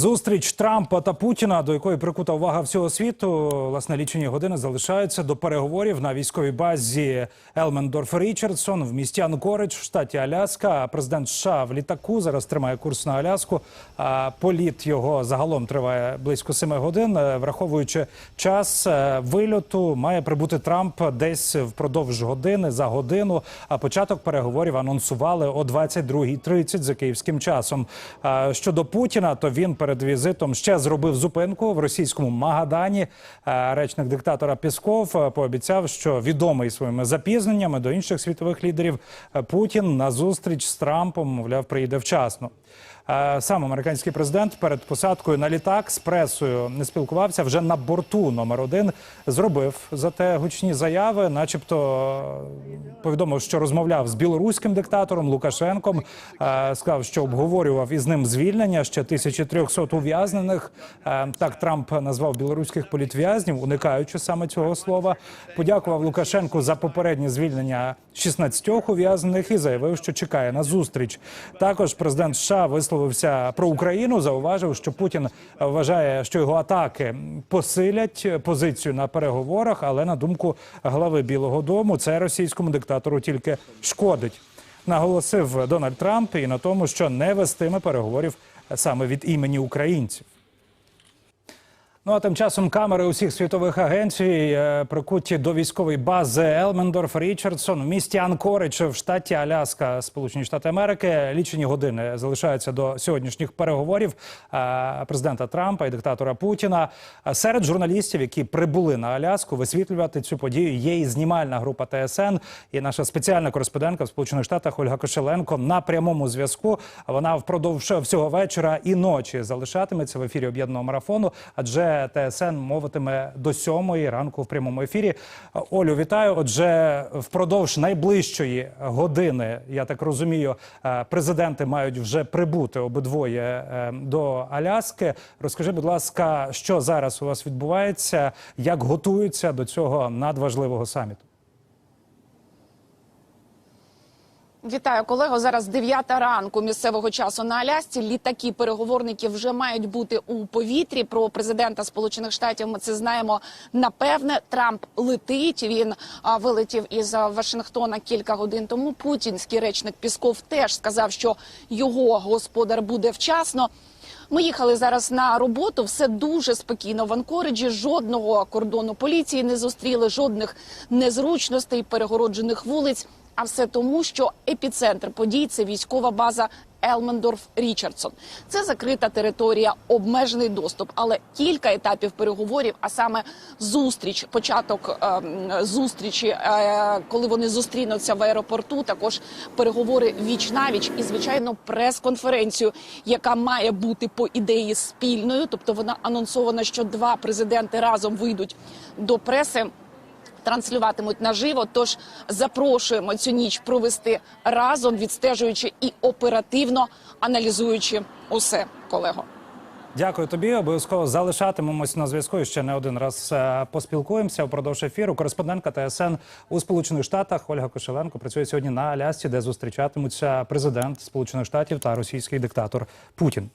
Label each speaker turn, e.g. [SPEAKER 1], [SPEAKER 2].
[SPEAKER 1] Зустріч Трампа та Путіна, до якої прикута увага всього світу, власне лічені години залишаються до переговорів на військовій базі Елмендорф Річардсон в місті Анкоридж в штаті Аляска. Президент США в літаку зараз тримає курс на Аляску. А політ його загалом триває близько семи годин. Е, Враховуючи час е, вильоту, має прибути Трамп десь впродовж години за годину. А початок переговорів анонсували о 22.30 за київським часом. Щодо Путіна, то він перед візитом ще зробив зупинку в російському Магадані. Е, Речник диктатора Пісков е, пообіцяв, що відомий своїми запізненнями до інших світових лідерів е, Путін на зустріч з Трампом, мовляв, приїде вчасно. Е, Сам американський президент перед посадкою на літак з пресою не спілкувався вже на борту номер один. Зробив зате гучні заяви, начебто е, повідомив, що розмовляв з білоруським диктатором Лукашенком. Е, Сказав, що обговорював із ним звільнення ще 1300 ув'язнених. Так Трамп назвав білоруських політв'язнів, уникаючи саме цього слова. Подякував Лукашенку за попереднє звільнення 16 ув'язнених і заявив, що чекає на зустріч. Також президент США висловився про Україну. Зауважив, що Путін вважає, що його атаки посилять позицію на переговорах, але на думку глави Білого Дому, це російському диктатору тільки шкодить. Наголосив Дональд Трамп і на тому, що не вестиме переговорів саме від імені українців. Ну а тим часом камери усіх світових агенцій е, прикуті до військової бази Елмендорф Річардсон в місті Анкоридж в штаті Аляска, Сполучені Штати Америки. Лічені години залишаються до сьогоднішніх переговорів е, президента Трампа і диктатора Путіна. Серед журналістів, які прибули на Аляску, висвітлювати цю подію, є і знімальна група ТСН. І наша спеціальна кореспондентка в Сполучених Штатах Ольга Кошеленко на прямому зв'язку. Вона впродовж всього вечора і ночі залишатиметься в ефірі об'єднаного марафону, адже ТСН мовитиме до сьомої ранку в прямому ефірі. Олю, вітаю. Отже, впродовж найближчої години, я так розумію, е, президенти мають вже прибути обидвоє е, до Аляски. Розкажи, будь ласка, що зараз у вас відбувається, як готуються до цього надважливого саміту?
[SPEAKER 2] Вітаю колего. Зараз 9 ранку місцевого часу на Алясці. Літаки переговорників вже мають бути у повітрі. Про президента Сполучених Штатів ми це знаємо. Напевне, Трамп летить. Він а, вилетів із Вашингтона кілька годин тому. Путінський речник Пісков теж сказав, що його господар буде вчасно. Ми їхали зараз на роботу. Все дуже спокійно в Анкориджі. Жодного кордону поліції не зустріли, жодних незручностей, перегороджених вулиць. А все тому, що епіцентр подій це військова база Елмендорф Річардсон. Це закрита територія, обмежений доступ, але кілька етапів переговорів, а саме зустріч, початок ем, зустрічі, е, коли вони зустрінуться в аеропорту. Також переговори віч навіч і звичайно прес-конференцію, яка має бути по ідеї спільною. Тобто вона анонсована, що два президенти разом вийдуть до преси транслюватимуть наживо. Тож запрошуємо цю ніч провести разом, відстежуючи і оперативно аналізуючи усе, колего.
[SPEAKER 1] Дякую тобі. Обов'язково залишатимемось на зв'язку. і Ще не один раз е, поспілкуємося впродовж ефіру. Кореспондентка ТСН у Сполучених Штатах Ольга Кошеленко працює сьогодні на Алясці, де зустрічатимуться президент Сполучених Штатів та російський диктатор Путін.